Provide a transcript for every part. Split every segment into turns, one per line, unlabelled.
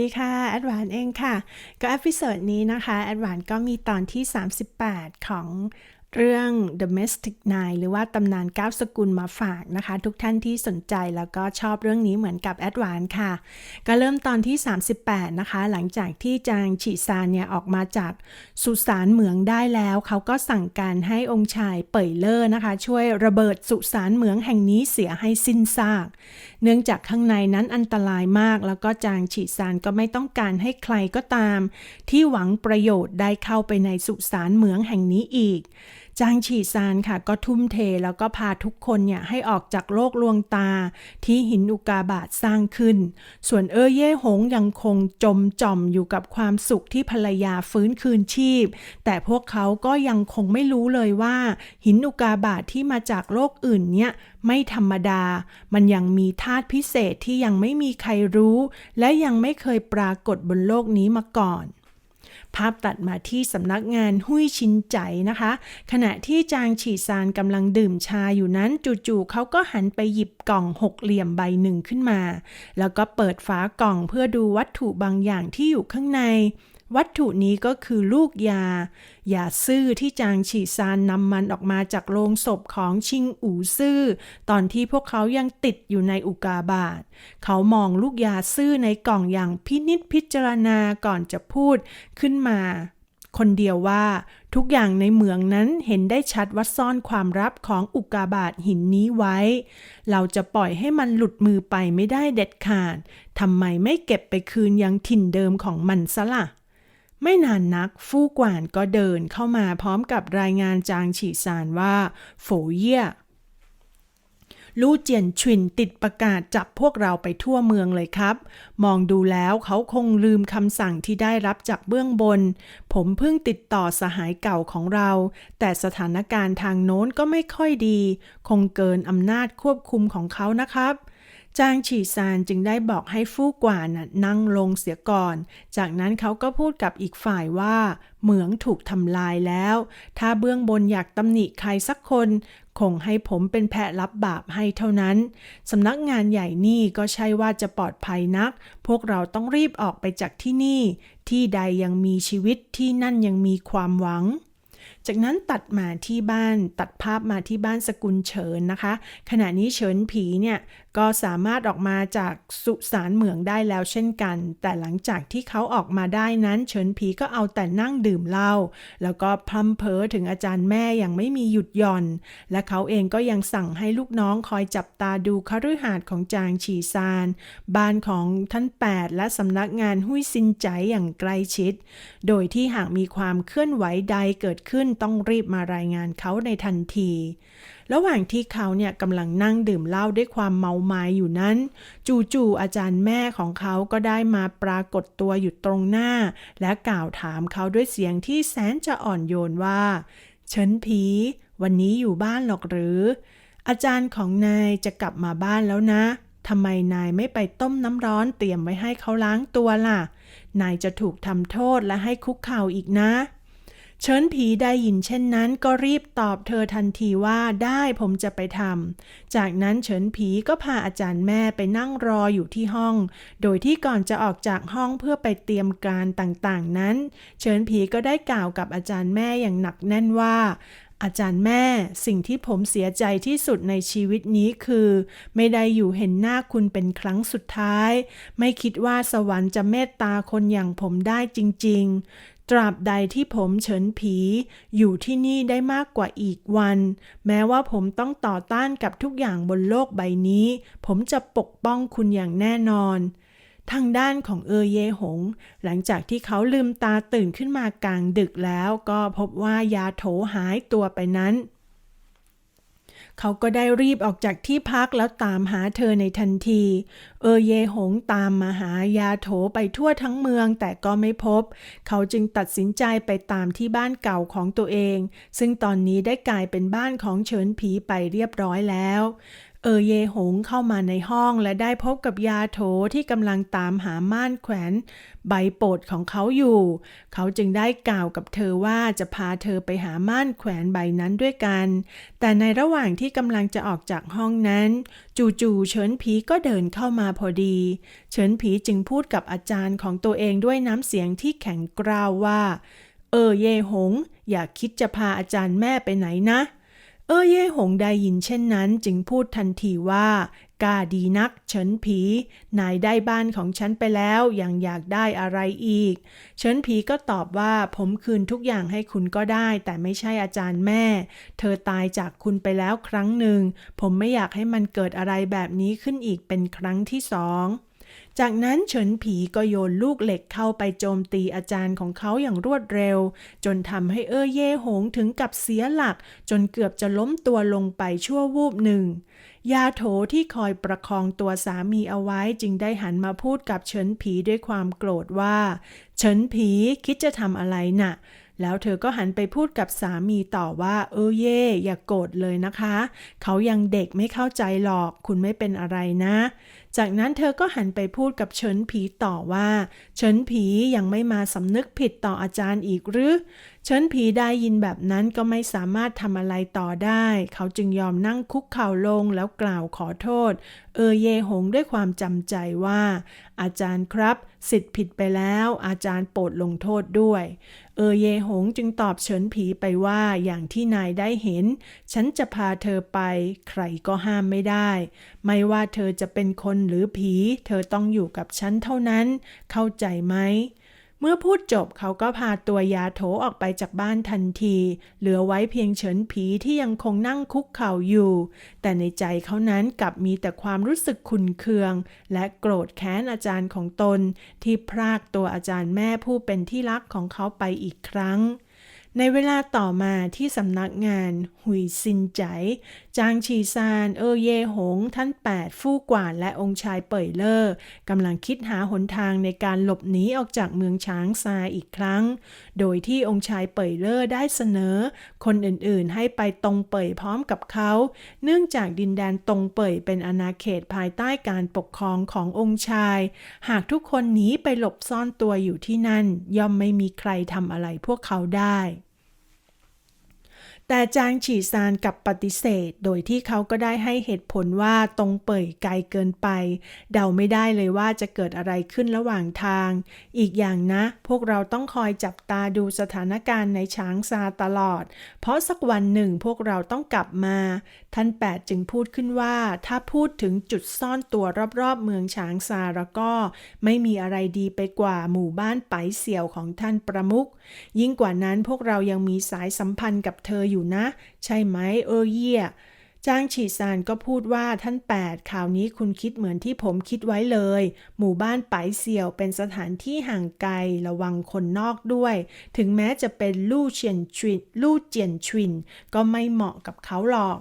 ดีค่ะ แอดวานเองค่ะ ก็อพิโซดนี้นะคะ แอดวานก็มีตอนที่ 38 ของเรื่อง Domestic Nine หรือว่าตำนานก้าวสกุลมาฝากนะคะ ทุกท่านที่สนใจแล้วก็ชอบเรื่องนี้เหมือนกับแอดวานค่ะ ก็เริ่มตอนที่ 38 นะคะ หลังจากที่จางฉีซานเนี่ย ออกมาจากสุสานเหมืองได้แล้ว เขาก็สั่งการให้องค์ชายเป่ยเลอร์นะคะ ช่วยระเบิดสุสานเหมืองแห่งนี้เสียให้สิ้นซากเนื่องจากข้างในนั้นอันตรายมาก แล้วก็จางฉีซานก็ไม่ต้องการให้ใครก็ตาม ที่หวังประโยชน์ได้เข้าไปในสุสานเหมืองแห่งนี้อีก จางฉีซานค่ะก็ทุ่มเทแล้วก็พาทุกคนเนี่ยให้ออกจากโลกลวงตาที่หินอุกาบาตสร้างขึ้น ส่วนเออเย่หงยังคงจมจ่อมอยู่กับความสุขที่ภรรยาฟื้นคืนชีพ แต่พวกเขาก็ยังคงไม่รู้เลยว่า หินอุกาบาตที่มาจากโลกอื่นเนี่ยไม่ธรรมดา มันยังมีธาตุพิเศษที่ยังไม่มีใครรู้ และยังไม่เคยปรากฏบนโลกนี้มาก่อน ภาพตัดมาที่สำนักงานหุ้ยชินใจนะคะ ขณะที่จางฉีซานกำลังดื่มชาอยู่นั้นจู่ๆเขาก็หันไปหยิบกล่องหกเหลี่ยมใบหนึ่งขึ้นมา แล้วก็เปิดฝากล่องเพื่อดูวัตถุบางอย่างที่อยู่ข้างใน วัตถุนี้ก็คือลูกยา ยาซื่อที่จางฉีซานนำมันออกมาจากโลงศพของชิงอูซื่อ ตอนที่พวกเขายังติดอยู่ในอุกาบาต เขามองลูกยาซื่อในกล่องอย่างพินิจพิจารณาก่อนจะพูดขึ้นมา คนเดียวว่าทุกอย่างในเมืองนั้นเห็นได้ชัดว่าซ่อนความลับของอุกาบาตหินนี้ไว้ เราจะปล่อยให้มันหลุดมือไปไม่ได้เด็ดขาดทำไมไม่เก็บไปคืนยังถิ่นเดิมของมันซะล่ะ ไม่นานนักฟู่กว่านก็เดินเข้ามาพร้อมกับรายงานจางฉีซานว่าโฝเย่ลู่เจียนชวินติดประกาศจับพวกเราไปทั่วเมืองเลยครับ มองดูแล้วเขาคงลืมคำสั่งที่ได้รับจากเบื้องบน ผมเพิ่งติดต่อสหายเก่าของเรา แต่สถานการณ์ทางโน้นก็ไม่ค่อยดี คงเกินอำนาจควบคุมของเขานะครับ จางฉีซานจึงได้บอกให้ฟู่กว่านนั่งลงเสียก่อน จากนั้นเขาก็พูดกับอีกฝ่ายว่า เหมืองถูกทำลายแล้ว ถ้าเบื้องบนอยากตำหนิใครสักคน คงให้ผมเป็นแพะรับบาปให้เท่านั้น สำนักงานใหญ่นี่ก็ใช่ว่าจะปลอดภัยนัก พวกเราต้องรีบออกไปจากที่นี่ ที่ใดยังมีชีวิตที่นั่นยังมีความหวังจากนั้นตัดมาที่บ้านตัดภาพมาที่บ้านสกุลเฉินนะคะ ขณะนี้เฉินผีเนี่ยก็สามารถออกมาจากสุสานเหมืองได้แล้วเช่นกัน แต่หลังจากที่เขาออกมาได้นั้นเฉินผีก็เอาแต่นั่งดื่มเหล้าแล้วก็พัมเพอถึงอาจารย์แม่อย่างไม่มีหยุดหย่อน และเขาเองก็ยังสั่งให้ลูกน้องคอยจับตาดูคฤหาสน์ของจางฉีซาน บ้านของท่านแปดและสำนักงานหุ้ยซินใจอย่างใกล้ชิด โดยที่หากมีความเคลื่อนไหวใดเกิดขึ้นต้องรีบมารายงานเขาในทันที ระหว่างที่เขาเนี่ยกำลังนั่งดื่มเหล้าด้วยความเมาไม้อยู่นั้น จู่ๆอาจารย์แม่ของเขาก็ได้มาปรากฏตัวอยู่ตรงหน้า และกล่าวถามเขาด้วยเสียงที่แสนจะอ่อนโยนว่า เฉินผี วันนี้อยู่บ้านหรอกหรือ อาจารย์ของนายจะกลับมาบ้านแล้วนะทำไมนายไม่ไปต้มน้ำร้อนเตรียมไว้ให้เขาล้างตัวล่ะ นายจะถูกทำโทษและให้คุกเข่าอีกนะ เชิญผีได้ยินเช่นนั้นก็รีบตอบเธอทันทีว่าได้ผมจะไปทำ จากนั้นเฉินผีก็พาอาจารย์แม่ไปนั่งรออยู่ที่ห้อง โดยที่ก่อนจะออกจากห้องเพื่อไปเตรียมการต่างๆนั้น เฉินผีก็ได้กล่าวกับอาจารย์แม่อย่างหนักแน่นว่า อาจารย์แม่สิ่งที่ผมเสียใจที่สุดในชีวิตนี้คือ ไม่ได้อยู่เห็นหน้าคุณเป็นครั้งสุดท้าย ไม่คิดว่าสวรรค์จะเมตตาคนอย่างผมได้จริง ๆ ตราบใดที่ผมเฉินผี อยู่ที่นี่ได้มากกว่าอีกวัน แม้ว่าผมต้องต่อต้านกับทุกอย่างบนโลกใบนี้ ผมจะปกป้องคุณอย่างแน่นอน ทางด้านของเออเยหง หลังจากที่เขาลืมตาตื่นขึ้นมากลางดึกแล้วก็พบว่ายาโถหายตัวไปนั้น เขาก็ได้รีบออกจากที่พักแล้วตามหาเธอในทันที เออเยหงตามมาหายาโถไปทั่วทั้งเมืองแต่ก็ไม่พบ เขาจึงตัดสินใจไปตามที่บ้านเก่าของตัวเอง ซึ่งตอนนี้ได้กลายเป็นบ้านของเฉินผีไปเรียบร้อยแล้ว ออเยหงเข้ามาในห้องและได้พบกับยาโถที่กำลังตามหาม่านแขวนใบโปรดของเขาอยู่ เขาจึงได้กล่าวกับเธอว่าจะพาเธอไปหาม่านแขวนใบนั้นด้วยกัน แต่ในระหว่างที่กำลังจะออกจากห้องนั้น จู่ๆเฉินผีก็เดินเข้ามาพอดี เฉินผีจึงพูดกับอาจารย์ของตัวเองด้วยน้ำเสียงที่แข็งกร้าวว่า เออเยหง อย่าคิดจะพาอาจารย์แม่ไปไหนนะเออเย่หงได้ยินเช่นนั้นจึงพูดทันทีว่ากล้าดีนัก เฉินผี นายได้บ้านของฉันไปแล้วยังอยากได้อะไรอีก เฉินผีก็ตอบว่าผมคืนทุกอย่างให้คุณก็ได้ แต่ไม่ใช่อาจารย์แม่ เธอตายจากคุณไปแล้วครั้งหนึ่ง ผมไม่อยากให้มันเกิดอะไรแบบนี้ขึ้นอีกเป็นครั้งที่สอง จากนั้นเฉินผีก็โยนลูกเหล็กเข้าไปโจมตีอาจารย์ของเขาอย่างรวดเร็ว จนทำให้เอ้อเย่หงถึงกับเสียหลัก จนเกือบจะล้มตัวลงไปชั่ววูบหนึ่ง ยาโถที่คอยประคองตัวสามีเอาไว้จึงได้หันมาพูดกับเฉินผีด้วยความโกรธว่า เฉินผีคิดจะทำอะไรน่ะ แล้วเธอก็หันไปพูดกับสามีต่อว่า เออเย่อย่ากโกรธเลยนะคะ เขายังเด็กไม่เข้าใจหรอก คุณไม่เป็นอะไรนะ จากนั้นเธอก็หันไปพูดกับเฉินผีต่อว่า เฉินผียังไม่มาสำนึกผิดต่ออาจารย์อีกหรือ เฉินผีได้ยินแบบนั้นก็ไม่สามารถทำอะไรต่อได้ เขาจึงยอมนั่งคุกเข่าลงแล้วกล่าวขอโทษ เออเยหงด้วยความจำใจว่า อาจารย์ครับ สิทธิ์ผิดไปแล้ว อาจารย์โปรดลงโทษด้วย เออเยหงจึงตอบเฉินผีไปว่าอย่างที่นายได้เห็น ฉันจะพาเธอไป ใครก็ห้ามไม่ได้ ไม่ว่าเธอจะเป็นคนหรือผี เธอต้องอยู่กับฉันเท่านั้น เข้าใจไหม เมื่อพูดจบเขาก็พาตัวยาโถออกไปจากบ้านทันที เหลือไว้เพียงเฉินผีที่ยังคงนั่งคุกเข่าอยู่ แต่ในใจเขานั้นกลับมีแต่ความรู้สึกขุนเคือง และโกรธแค้นอาจารย์ของตน ที่พรากตัวอาจารย์แม่ผู้เป็นที่รักของเขาไปอีกครั้งในเวลาต่อมาที่สำนักงาน หุยซินใจ จางชีซาน เออเยหง ท่านแปดฟู่กวานและองค์ชายเป่ยเลอร์กำลังคิดหาหนทางในการหลบหนีออกจากเมืองช้างซาอีกครั้ง โดยที่องค์ชายเป่ยเลอร์ได้เสนอ คนอื่นๆ ให้ไปตรงเป่ยพร้อมกับเขา เนื่องจากดินแดนตรงเป่ยเป็นอาณาเขตภายใต้การปกครองขององค์ชาย หากทุกคนหนีไปหลบซ่อนตัวอยู่ที่นั่น ย่อมไม่มีใครทำอะไรพวกเขาได้ แต่จางฉีซานกับปฏิเสธ โดยที่เขาก็ได้ให้เหตุผลว่าตรงเป่ยไกลเกินไป เดาไม่ได้เลยว่าจะเกิดอะไรขึ้นระหว่างทาง อีกอย่างนะ พวกเราต้องคอยจับตาดูสถานการณ์ในช้างซาตลอด เพราะสักวันหนึ่งพวกเราต้องกลับมา ท่านแปดจึงพูดขึ้นว่า ถ้าพูดถึงจุดซ่อนตัวรอบๆเมืองช้างซาแล้วก็ ไม่มีอะไรดีไปกว่าหมู่บ้านไปเสี่ยวของท่านประมุขยิ่งกว่านั้นพวกเรายังมีสายสัมพันธ์กับเธออยู่นะ ใช่ไหมเออเยี่ยจางฉีซานก็พูดว่าท่านแปดข่าวนี้คุณคิดเหมือนที่ผมคิดไว้เลย หมู่บ้านไปเสี่ยวเป็นสถานที่ห่างไกลระวังคนนอกด้วย ถึงแม้จะเป็นลู่เฉียนชวินลู่เจียนชวินก็ไม่เหมาะกับเขาหรอก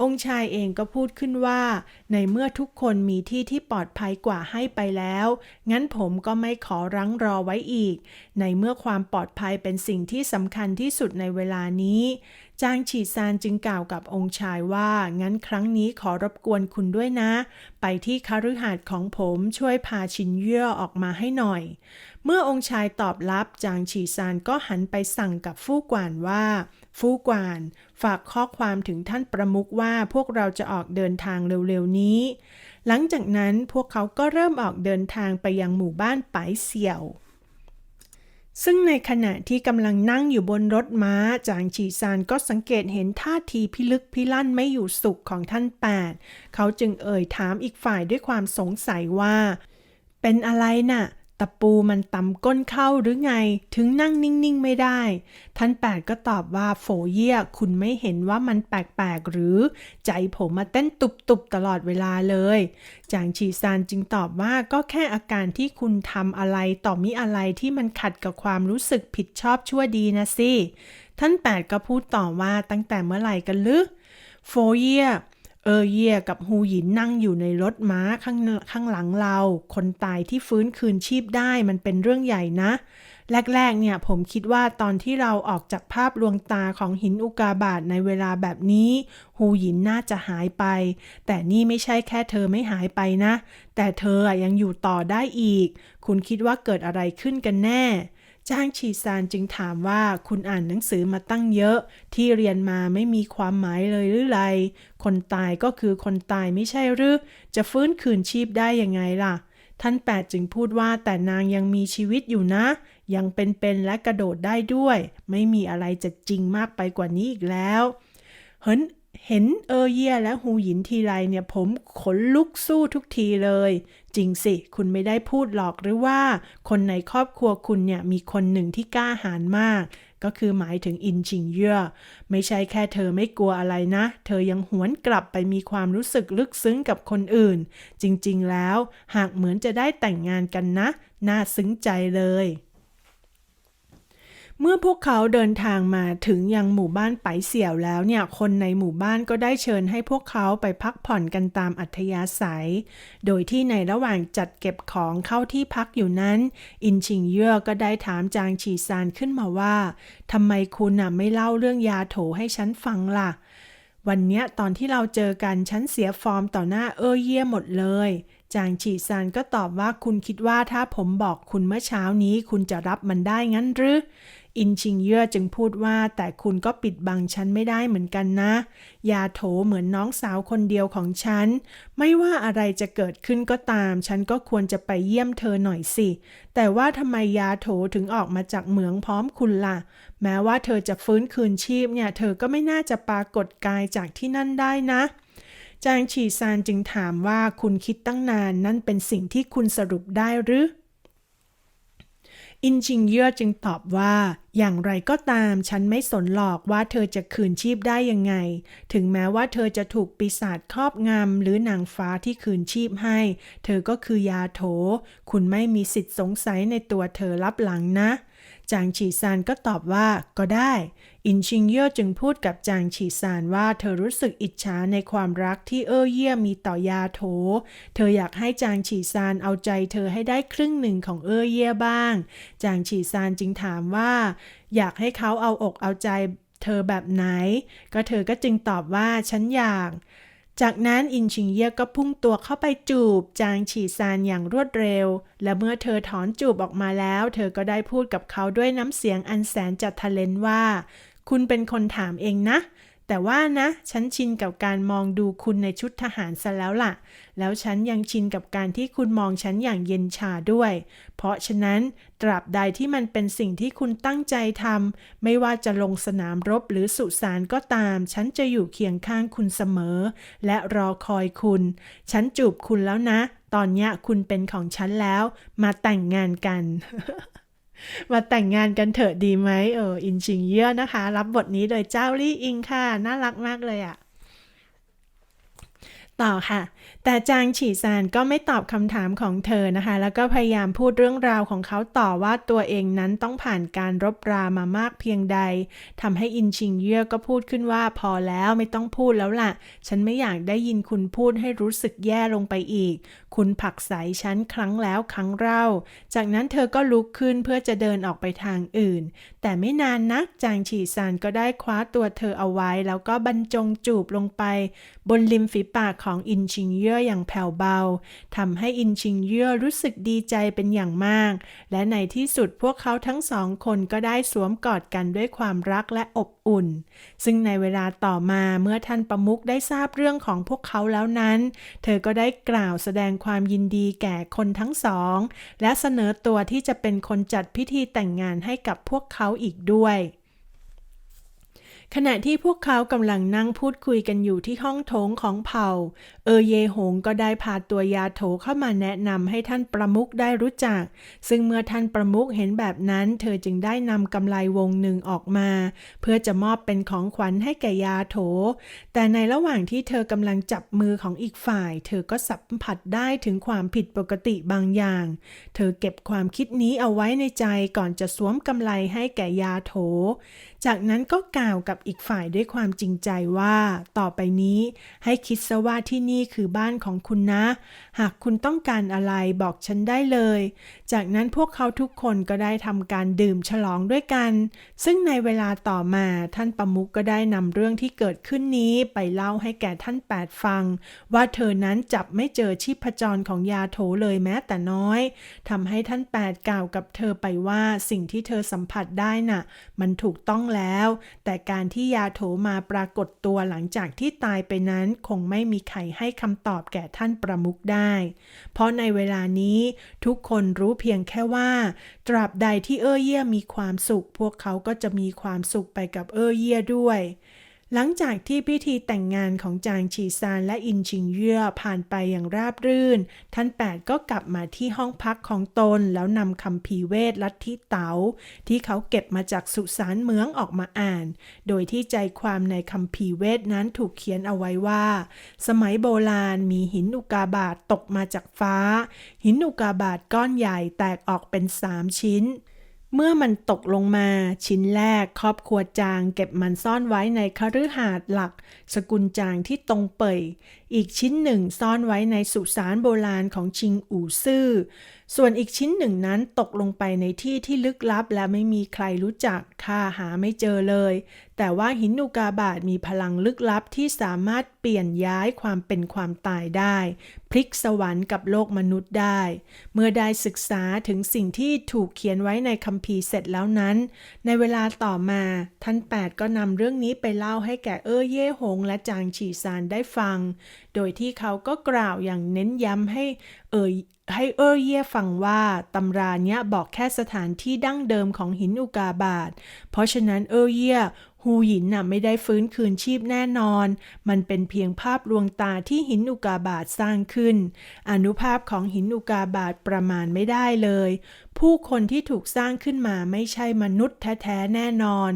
องค์ชายเองก็พูดขึ้นว่า ในเมื่อทุกคนมีที่ที่ปลอดภัยกว่าให้ไปแล้ว งั้นผมก็ไม่ขอรั้งรอไว้อีก ในเมื่อความปลอดภัยเป็นสิ่งที่สำคัญที่สุดในเวลานี้ จางฉีซานจึงกล่าวกับองค์ชายว่า งั้นครั้งนี้ขอรบกวนคุณด้วยนะ ไปที่คฤหาสน์ของผมช่วยพาชินเย่อออกมาให้หน่อย เมื่อองค์ชายตอบรับ จางฉีซานก็หันไปสั่งกับฟู่กวานว่า ฟู่กวาน ฝากข้อความถึงท่านประมุขว่าพวกเราจะออกเดินทางเร็วๆนี้ หลังจากนั้นพวกเขาก็เริ่มออกเดินทางไปยังหมู่บ้านไปเสี่ยว ซึ่งในขณะที่กำลังนั่งอยู่บนรถม้า จางฉีซานก็สังเกตเห็นท่าทีพิลึกพิลั่นไม่อยู่สุขของท่านแปดเขาจึงเอ่ยถามอีกฝ่ายด้วยความสงสัยว่า เป็นอะไรน่ะ ตะปูมันต่ำก้นเข้าหรือไง ถึงนั่งนิ่งๆไม่ได้ ท่านแปดก็ตอบว่าโฝเยี่ยคุณไม่เห็นว่ามันแปลกๆหรือ ใจผมมาเต้นตุบๆตลอดเวลาเลยจางชีซานจึงตอบว่าก็แค่อาการที่คุณทำอะไรต่อมิอะไรที่มันขัดกับความรู้สึกผิดชอบชั่วดีนะสิท่านแปดก็พูดต่อว่าตั้งแต่เมื่อไหร่กันลึโฟเยีย เออเย่กับฮูหยินนั่งอยู่ในรถม้าข้างข้างหลังเรา คนตายที่ฟื้นคืนชีพได้มันเป็นเรื่องใหญ่นะ แรกๆเนี่ยผมคิดว่าตอนที่เราออกจากภาพลวงตาของหินอุกาบาตในเวลาแบบนี้หูหยินน่าจะหายไป แต่นี่ไม่ใช่แค่เธอไม่หายไปนะ แต่เธอยังอยู่ต่อได้อีก คุณคิดว่าเกิดอะไรขึ้นกันแน่ จ้างชีซานจึงถามว่าคุณอ่านหนังสือมาตั้งเยอะ ที่เรียนมาไม่มีความหมายเลยหรือไร คนตายก็คือคนตายไม่ใช่หรือ จะฟื้นคืนชีพได้ยังไงล่ะ ท่านแปดจึงพูดว่าแต่นางยังมีชีวิตอยู่นะ ยังเป็นๆและกระโดดได้ด้วย ไม่มีอะไรจะจริงมากไปกว่านี้อีกแล้วเห็น เห็นเออเย่และฮูหยินทีไรเนี่ยผมขนลุกสู้ทุกทีเลย จริงสิ คุณไม่ได้พูดหรอกหรือว่า คนในครอบครัวคุณเนี่ยมีคนหนึ่งที่กล้าหาญมาก ก็คือหมายถึงอินชิงเย่อไม่ใช่แค่เธอไม่กลัวอะไรนะ เธอยังหวนกลับไปมีความรู้สึกลึกซึ้งกับคนอื่น จริงๆแล้ว หากเหมือนจะได้แต่งงานกันนะ น่าซึ้งใจเลย เมื่อพวกเขาเดินทางมาถึงยังหมู่บ้านไปเสี่ยวแล้วเนี่ย คนในหมู่บ้านก็ได้เชิญให้พวกเขาไปพักผ่อนกันตามอัธยาศัย โดยที่ในระหว่างจัดเก็บของเข้าที่พักอยู่นั้น อินชิงเย่อก็ได้ถามจางฉีซานขึ้นมาว่าทำไมคุณน่ะไม่เล่าเรื่องยาโถให้ฉันฟังล่ะ วันเนี้ยตอนที่เราเจอกันฉันเสียฟอร์มต่อหน้าเออเย่หมดเลยจางฉีซานก็ตอบว่าคุณคิดว่าถ้าผมบอกคุณเมื่อเช้านี้ คุณจะรับมันได้งั้นหรือ อินชิงเย่อจึงพูดว่าแต่คุณก็ปิดบังฉันไม่ได้เหมือนกันนะยาโถเหมือนน้องสาวคนเดียวของฉัน ไม่ว่าอะไรจะเกิดขึ้นก็ตาม ฉันก็ควรจะไปเยี่ยมเธอหน่อยสิ แต่ว่าทำไมยาโถถึงออกมาจากเหมืองพร้อมคุณล่ะ แม้ว่าเธอจะฟื้นคืนชีพเนี่ย เธอก็ไม่น่าจะปรากฏกายจากที่นั่นได้นะจางฉีซานจึงถามว่าคุณคิดตั้งนานนั่นเป็นสิ่งที่คุณสรุปได้หรือ อินชิงเย่อจึงตอบว่า อย่างไรก็ตามฉันไม่สนหลอกว่าเธอจะคืนชีพได้ยังไง ถึงแม้ว่าเธอจะถูกปีศาจครอบงำหรือนางฟ้าที่คืนชีพให้ เธอก็คือยาโถ คุณไม่มีสิทธิ์สงสัยในตัวเธอรับหลังนะ จางฉีซานก็ตอบว่าก็ได้ อินชิงเย่อจึงพูดกับจางฉีซานว่าเธอรู้สึกอิจฉาในความรักที่เอ้อเยี่ยมีต่อยาโถ เธออยากให้จางฉีซานเอาใจเธอให้ได้ครึ่งหนึ่งของเอ้อเยี่ยบ้าง จางฉีซานจึงถามว่า อยากให้เขาเอาอกเอาใจเธอแบบไหน ก็เธอก็จึงตอบว่าฉันอยาก จากนั้นอินชิงเย่ก็พุ่งตัวเข้าไปจูบ จางฉีซานอย่างรวดเร็ว และเมื่อเธอถอนจูบออกมาแล้ว เธอก็ได้พูดกับเขาด้วยน้ำเสียงอันแสนจัดทะเลนว่า คุณเป็นคนถามเองนะ แต่ว่านะ ฉันชินกับการมองดูคุณในชุดทหารซะแล้วล่ะ แล้วฉันยังชินกับการที่คุณมองฉันอย่างเย็นชาด้วย เพราะฉะนั้นตราบใดที่มันเป็นสิ่งที่คุณตั้งใจทำไม่ว่าจะลงสนามรบหรือสุสานก็ตาม ฉันจะอยู่เคียงข้างคุณเสมอ และรอคอยคุณ ฉันจูบคุณแล้วนะ ตอนนี้คุณเป็นของฉันแล้ว มาแต่งงานกัน มาแต่งงานกันเถอะดีไหมเอออินชิงเย่อนะคะ รับบทนี้โดยเจ้าลี่อิงค่ะ น่ารักมากเลยอะ่ะต่อค่ะ แต่จางฉีซานก็ไม่ตอบคำถามของเธอนะคะ แล้วก็พยายามพูดเรื่องราวของเขาต่อว่าตัวเองนั้นต้องผ่านการรบรามามากเพียงใดทำให้อินชิงเย่อก็พูดขึ้นว่าพอแล้วไม่ต้องพูดแล้วล่ะ ฉันไม่อยากได้ยินคุณพูดให้รู้สึกแย่ลงไปอีก คุณผักใสฉันครั้งแล้วครั้งเล่า จากนั้นเธอก็ลุกขึ้นเพื่อจะเดินออกไปทางอื่น แต่ไม่นานนักจางฉีซานก็ได้คว้าตัวเธอเอาไว้ แล้วก็บรรจงจูบลงไป บนริมฝีปากของอินชิงเย่ออย่างแผ่วเบาทำให้อินชิงเย่อรู้สึกดีใจเป็นอย่างมาก และในที่สุดพวกเขาทั้งสองคนก็ได้สวมกอดกันด้วยความรักและอบอุ่น ซึ่งในเวลาต่อมาเมื่อท่านประมุขได้ทราบเรื่องของพวกเขาแล้วนั้น เธอก็ได้กล่าวแสดงความยินดีแก่คนทั้งสอง และเสนอตัวที่จะเป็นคนจัดพิธีแต่งงานให้กับพวกเขาอีกด้วย ขณะที่พวกเขากำลังนั่งพูดคุยกันอยู่ที่ห้องโถงของเผ่า เออเยหงก็ได้พาตัวยาโถเข้ามาแนะนำให้ท่านประมุขได้รู้จัก ซึ่งเมื่อท่านประมุขเห็นแบบนั้น เธอจึงได้นำกำไลวงหนึ่งออกมา เพื่อจะมอบเป็นของขวัญให้แก่ยาโถ แต่ในระหว่างที่เธอกำลังจับมือของอีกฝ่าย เธอก็สัมผัสได้ถึงความผิดปกติบางอย่าง เธอเก็บความคิดนี้เอาไว้ในใจก่อนจะสวมกำไลให้แก่ยาโถ จากนั้นก็กล่าวกับอีกฝ่ายด้วยความจริงใจว่า ต่อไปนี้ให้คิดซะว่าที่นี่คือบ้านของคุณนะ หากคุณต้องการอะไรบอกฉันได้เลย จากนั้นพวกเขาทุกคนก็ได้ทำการดื่มฉลองด้วยกัน ซึ่งในเวลาต่อมาท่านประมุขก็ได้นำเรื่องที่เกิดขึ้นนี้ไปเล่าให้แก่ท่านแปดฟัง ว่าเธอนั้นจับไม่เจอชีพจรของยาโถเลยแม้แต่น้อยทำให้ท่านแปดกล่าวกับเธอไปว่าสิ่งที่เธอสัมผัสได้น่ะ มันถูกต้องแล้ว แต่การที่ยาโถมาปรากฏตัวหลังจากที่ตายไปนั้นคงไม่มีใครให้คำตอบแก่ท่านประมุขได้ เพราะในเวลานี้ทุกคนรู้เพียงแค่ว่า ตราบใดที่เอ้อเยี่ยมีความสุข พวกเขาก็จะมีความสุขไปกับเอ้อเยี่ยด้วย หลังจากที่พิธีแต่งงานของจางฉีซานและอินชิงเย่อผ่านไปอย่างราบรื่น ท่านแปดก็กลับมาที่ห้องพักของตนแล้วนำคำพีเวทลัทธิเต๋าที่เขาเก็บมาจากสุสานเมืองออกมาอ่าน โดยที่ใจความในคำพีเวทนั้นถูกเขียนเอาไว้ว่า สมัยโบราณมีหินอุกาบาตตกมาจากฟ้า หินอุกาบาตก้อนใหญ่แตกออกเป็นสามชิ้น เมื่อมันตกลงมาชิ้นแรกครอบครัวจาง เก็บมันซ่อนไว้ในคฤหาสน์หลัก สกุลจางที่ตรงเป่ย อีกชิ้นหนึ่งซ่อนไว้ในสุสานโบราณของชิงอู่ซื่อ ส่วนอีกชิ้นหนึ่งนั้นตกลงไปในที่ที่ลึกลับและไม่มีใครรู้จักข้าหาไม่เจอเลย แต่ว่าหินอุกาบาตมีพลังลึกลับที่สามารถเปลี่ยนย้ายความเป็นความตายได้ พลิกสวรรค์กับโลกมนุษย์ได้ เมื่อได้ศึกษาถึงสิ่งที่ถูกเขียนไว้ในคัมภีร์เสร็จแล้วนั้น ในเวลาต่อมาท่านแปดก็นำเรื่องนี้ไปเล่าให้แก่เอ้อเย่หงและจางฉีซานได้ฟังโดยที่เขาก็กล่าวอย่างเน้นย้ำให้เอ่ยให้เออเย่ฟังว่าตำราเนี้ยบอกแค่สถานที่ดั้งเดิมของหินอุกาบาต เพราะฉะนั้นเออเย่ ฮูหยินน่ะไม่ได้ฟื้นคืนชีพแน่นอน มันเป็นเพียงภาพลวงตาที่หินอุกาบาตสร้างขึ้น อนุภาพของหินอุกาบาตประมาณไม่ได้เลย ผู้คนที่ถูกสร้างขึ้นมาไม่ใช่มนุษย์แท้ๆแน่นอน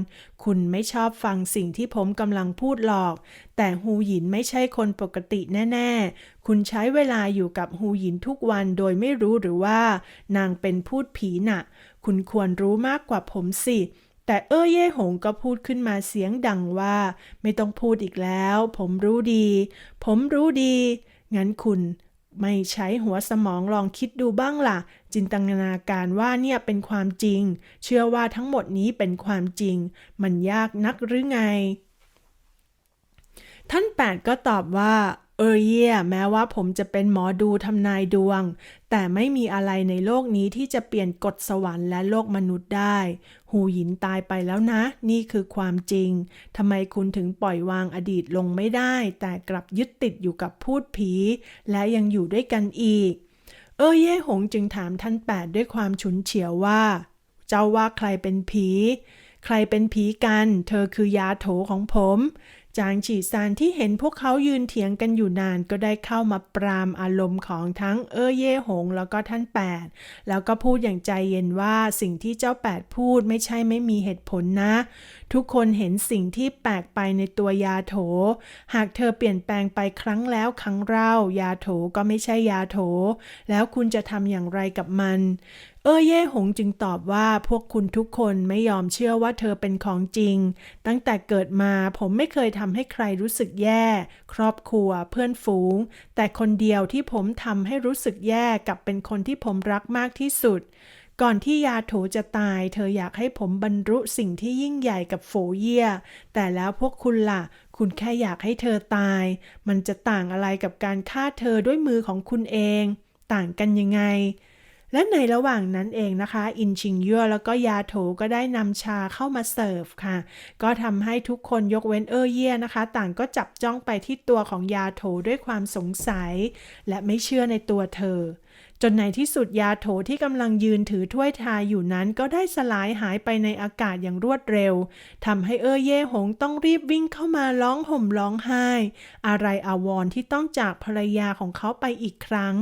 คุณไม่ชอบฟังสิ่งที่ผมกำลังพูดหรอก แต่ฮูหยินไม่ใช่คนปกติแน่ๆ คุณใช้เวลาอยู่กับฮูหยินทุกวันโดยไม่รู้หรือว่า นางเป็นพูดผีน่ะ คุณควรรู้มากกว่าผมสิ แต่เอ้อเย่หงก็พูดขึ้นมาเสียงดังว่า ไม่ต้องพูดอีกแล้ว ผมรู้ดี ผมรู้ดี งั้นคุณไม่ใช้หัวสมองลองคิดดูบ้างล่ะ จินตนาการว่าเนี่ยเป็นความจริง เชื่อว่าทั้งหมดนี้เป็นความจริง มันยากนักหรือไง ท่านแปดก็ตอบว่า เออเย่แม้ว่าผมจะเป็นหมอดูทำนายดวง แต่ไม่มีอะไรในโลกนี้ที่จะเปลี่ยนกฎสวรรค์และโลกมนุษย์ได้ หูหยินตายไปแล้วนะ นี่คือความจริงทำไมคุณถึงปล่อยวางอดีตลงไม่ได้ แต่กลับยึดติดอยู่กับพูดผี และยังอยู่ด้วยกันอีก เออเย่หงจึงถามท่านแปดด้วยความฉุนเฉียวว่า เจ้าว่าใครเป็นผี ใครเป็นผีกัน เธอคือยาโถของผม จางฉีซานที่เห็นพวกเขายืนเถียงกันอยู่นานก็ได้เข้ามาปรามอารมณ์ของทั้งเออเย่หงแล้วก็ท่านแปดแล้วก็พูดอย่างใจเย็นว่าสิ่งที่เจ้าแปดพูดไม่ใช่ไม่มีเหตุผลนะ ทุกคนเห็นสิ่งที่แปลกไปในตัวยาโถ หากเธอเปลี่ยนแปลงไปครั้งแล้วครั้งเล่ายาโถก็ไม่ใช่ยาโถ แล้วคุณจะทำอย่างไรกับมัน เออเย่หงจึงตอบว่าพวกคุณทุกคนไม่ยอมเชื่อว่าเธอเป็นของจริง ตั้งแต่เกิดมาผมไม่เคยทำให้ใครรู้สึกแย่ ครอบครัวเพื่อนฝูง แต่คนเดียวที่ผมทำให้รู้สึกแย่กับเป็นคนที่ผมรักมากที่สุด ก่อนที่ยาโถจะตาย เธออยากให้ผมบรรลุสิ่งที่ยิ่งใหญ่กับโฟเยียแต่แล้วพวกคุณล่ะ คุณแค่อยากให้เธอตาย มันจะต่างอะไรกับการฆ่าเธอด้วยมือของคุณเอง ต่างกันยังไง และในระหว่างนั้นเองนะคะ อินชิงยั่วแล้วก็ยาโถก็ได้นำชาเข้ามาเสิร์ฟค่ะ ก็ทำให้ทุกคนยกเว้นเออเย่นะคะ ต่างก็จับจ้องไปที่ตัวของยาโถด้วยความสงสัย และไม่เชื่อในตัวเธอ จนในที่สุดยาโถที่กำลังยืนถือถ้วยทาอยู่นั้นก็ได้สลายหายไปในอากาศอย่างรวดเร็วทำให้เออเย่หงต้องรีบวิ่งเข้ามาร้องห่มร้องไห้ อะไรอาวรที่ต้องจากภรรยาของเขาไปอีกครั้ง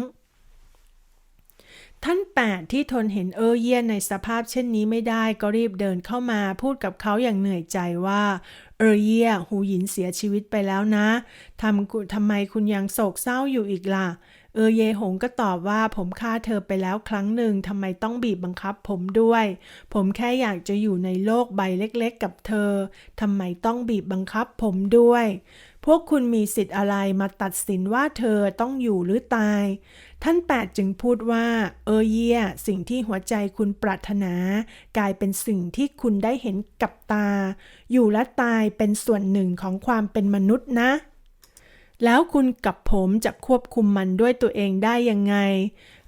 ท่านแปดที่ทนเห็นเออเยี่ยในสภาพเช่นนี้ไม่ได้ก็รีบเดินเข้ามาพูดกับเขาอย่างเหนื่อยใจว่า เออเยี่ยหูหยินเสียชีวิตไปแล้วนะทำทำไมคุณยังโศกเศร้าอยู่อีกล่ะ เออเยหงก็ตอบว่าผมฆ่าเธอไปแล้วครั้งหนึ่งทำไมต้องบีบบังคับผมด้วย ผมแค่อยากจะอยู่ในโลกใบเล็กๆ กับเธอทำไมต้องบีบบังคับผมด้วยพวกคุณมีสิทธิ์อะไรมาตัดสินว่าเธอต้องอยู่หรือตาย ท่านแปดจึงพูดว่า เออเยี่ยสิ่งที่หัวใจคุณปรารถนา กลายเป็นสิ่งที่คุณได้เห็นกับตา อยู่และตายเป็นส่วนหนึ่งของความเป็นมนุษย์นะ แล้วคุณกับผมจะควบคุมมันด้วยตัวเองได้ยังไง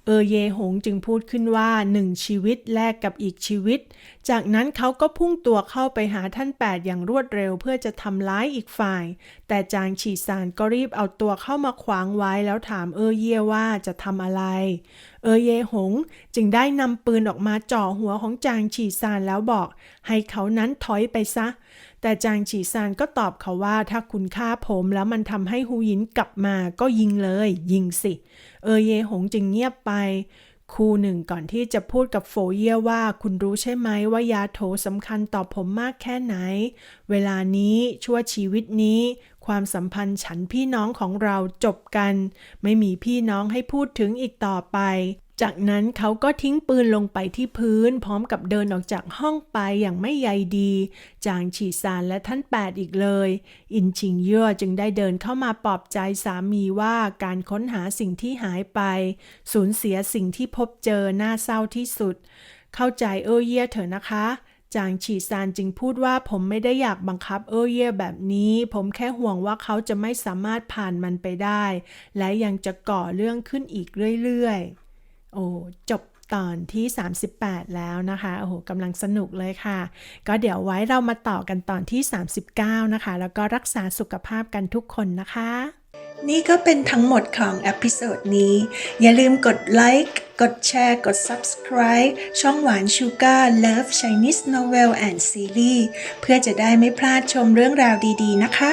เออเยหงจึงพูดขึ้นว่าหนึ่งชีวิตแลกกับอีกชีวิต จากนั้นเขาก็พุ่งตัวเข้าไปหาท่านแปดอย่างรวดเร็วเพื่อจะทำร้ายอีกฝ่าย แต่จางฉีซานก็รีบเอาตัวเข้ามาขวางไว้แล้วถามเออเย่ว่าจะทำอะไร เออเยหงจึงได้นำปืนออกมาจ่อหัวของจางฉีซานแล้วบอก ให้เขานั้นถอยไปซะ แต่จางฉีซานก็ตอบเขาว่าถ้าคุณฆ่าผมแล้วมันทำให้ฮูยินกลับมาก็ยิงเลย ยิงสิ เออเยหงจึงเงียบไปครูหนึ่งก่อนที่จะพูดกับโฟเย่ว่าคุณรู้ใช่ไหมว่ายาโถสำคัญต่อผมมากแค่ไหน เวลานี้ชั่วชีวิตนี้ ความสัมพันธ์ฉันพี่น้องของเราจบกัน ไม่มีพี่น้องให้พูดถึงอีกต่อไป จากนั้นเขาก็ทิ้งปืนลงไปที่พื้น พร้อมกับเดินออกจากห้องไปอย่างไม่ใยดี จางฉีซานและท่านแปดอีกเลย อินชิงเย่อจึงได้เดินเข้ามาปลอบใจสามีว่าการค้นหาสิ่งที่หายไป สูญเสียสิ่งที่พบเจอน่าเศร้าที่สุด เข้าใจเออเย่เถอะนะคะจางฉีซานจึงพูดว่าผมไม่ได้อยากบังคับเออเย่แบบนี้ ผมแค่ห่วงว่าเขาจะไม่สามารถผ่านมันไปได้ และยังจะก่อเรื่องขึ้นอีกเรื่อยๆ โอ้จบตอนที่ 38 แล้วนะคะ โอ้โหกำลังสนุกเลยค่ะ ก็เดี๋ยวไว้เรามาต่อกันตอนที่ 39 นะคะ แล้วก็รักษาสุขภาพกันทุกคนนะคะ
นี่ก็เป็นทั้งหมดของเอพิโซดนี้ อย่าลืมกดไลค์ กดแชร์ กด Subscribe ช่องหวานชูการ์ Love Chinese Novel and Series เพื่อจะได้ไม่พลาดชมเรื่องราวดีๆนะคะ